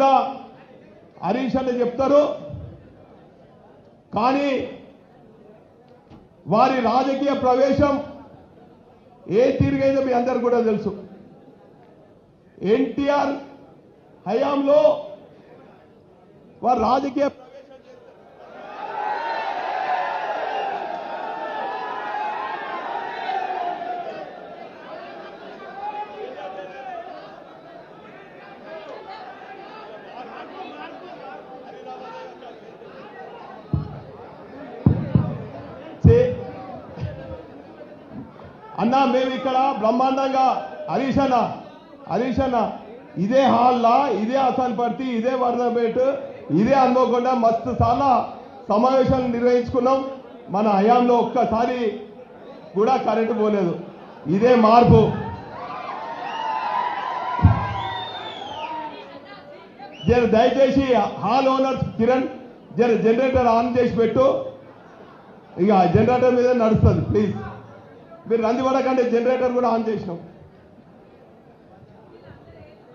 కూడా హరీష్ అని చెప్తారు. కానీ వారి రాజకీయ ప్రవేశం ఏ తీరుగైందో మీ అందరు కూడా తెలుసు. ఎన్టీఆర్ హయాంలో వారు రాజకీయ అన్న మేము ఇక్కడ బ్రహ్మాండంగా హరీష్ అన్న హరీష్ అన్న ఇదే హాల్లా ఇదే అసన్పర్తి ఇదే వరదపేట ఇదే అనుకోకుండా మస్తు చాలా సమావేశాలు నిర్వహించుకున్నాం. మన హయాంలో ఒక్కసారి కూడా కరెంటు పోలేదు. ఇదే మార్పు. జర దయచేసి హాల్ ఓనర్స్ కిరణ్ జర జనరేటర్ ఆన్ చేసి పెట్టు. ఇక జనరేటర్ మీద నడుస్తుంది ప్లీజ్. మీరు రంది పడకండి జనరేటర్ కూడా ఆన్ చేసినాం.